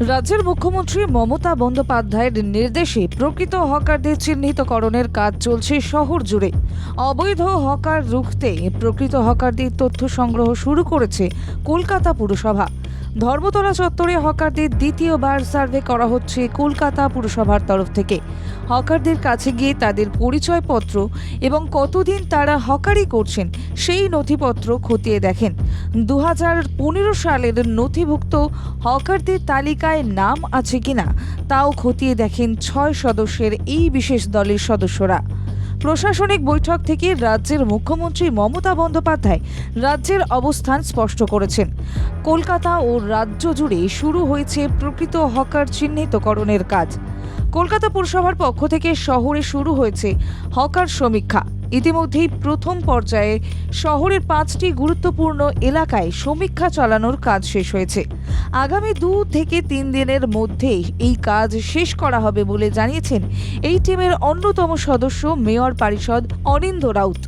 রাজ্যের মুখ্যমন্ত্রী মমতা বন্দ্যোপাধ্যায়ের নির্দেশে প্রকৃত হকারদের চিহ্নিতকরণের কাজ চলছে শহর জুড়ে। অবৈধ হকার রুখতে প্রকৃত হকারদের তথ্য সংগ্রহ শুরু করেছে কলকাতা পুরসভা। ধর্মতলা চত্বরে হকারদের দ্বিতীয়বার সার্ভে করা হচ্ছে কলকাতা পুরসভার তরফ থেকে। হকারদের কাছে গিয়ে তাদের পরিচয়পত্র এবং কতদিন তারা হকারি করছেন সেই নথিপত্র খতিয়ে দেখেন। দু সালের নথিভুক্ত হকারদের তালিকায় নাম আছে কিনা তাও খতিয়ে দেখেন ছয় সদস্যের এই বিশেষ দলের সদস্যরা। প্রশাসনিক বৈঠক থেকে রাজ্যের মুখ্যমন্ত্রী মমতা বন্দ্যোপাধ্যায় রাজ্যের অবস্থান স্পষ্ট করেছেন। কলকাতা ও রাজ্য জুড়ে শুরু হয়েছে প্রকৃত হকার চিহ্নিতকরণের কাজ। কলকাতা পুরসভার পক্ষ থেকে শহরে শুরু হয়েছে হকার সমীক্ষা। ইতিমধ্যেই প্রথম পর্যায়ে শহরের পাঁচটি গুরুত্বপূর্ণ এলাকায় সমীক্ষা চালানোর কাজ শেষ হয়েছে। আগামী দু থেকে তিন দিনের মধ্যেই এই কাজ শেষ করা হবে বলে জানিয়েছেন এই টিমের অন্যতম সদস্য মেয়র পরিষদ অনিন্দ রাউত।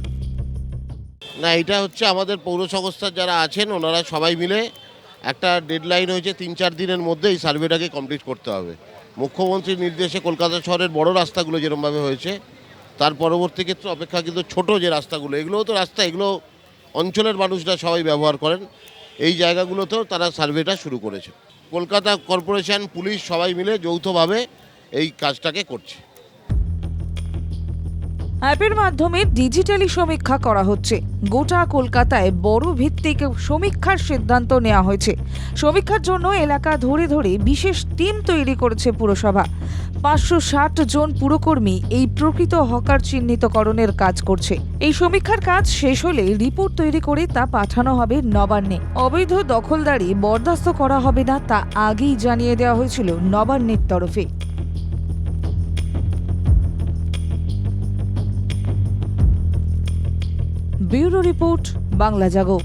না, এটা হচ্ছে আমাদের পৌর সংস্থার যারা আছেন, ওনারা সবাই মিলে একটা ডেডলাইন হয়েছে তিন চার দিনের মধ্যে এই সার্ভেটাকে কমপ্লিট করতে হবে। মুখ্যমন্ত্রীর নির্দেশে কলকাতা শহরের বড় রাস্তাগুলো যেরমভাবে হয়েছে তার পরবর্তী ক্ষেত্রে অপেক্ষা কিন্তু ছোট যে রাস্তাগুলো, এগুলোও তো রাস্তা, এগুলো অঞ্চলের মানুষরা সবাই ব্যবহার করেন। এই জায়গাগুলোতেও তারা সার্ভেটা শুরু করেছে। কলকাতা কর্পোরেশন, পুলিশ সবাই মিলে যৌথভাবে এই কাজটাকে করছে। অ্যাপের মাধ্যমে ডিজিটালি সমীক্ষা করা হচ্ছে। গোটা কলকাতায় বড় ভিত্তিক সমীক্ষার সিদ্ধান্ত নেওয়া হয়েছে। সমীক্ষার জন্য এলাকা ধরে ধরে বিশেষ টিম তৈরি করেছে পুরসভা। পাঁচশো ষাট জন পুরকর্মী এই প্রকৃত হকার চিহ্নিতকরণের কাজ করছে। এই সমীক্ষার কাজ শেষ হলে রিপোর্ট তৈরি করে তা পাঠানো হবে নবান্নে। অবৈধ দখলদারি বরদাস্ত করা হবে না তা আগেই জানিয়ে দেওয়া হয়েছিল নবান্নের তরফে। Bureau report, Bangla Jago.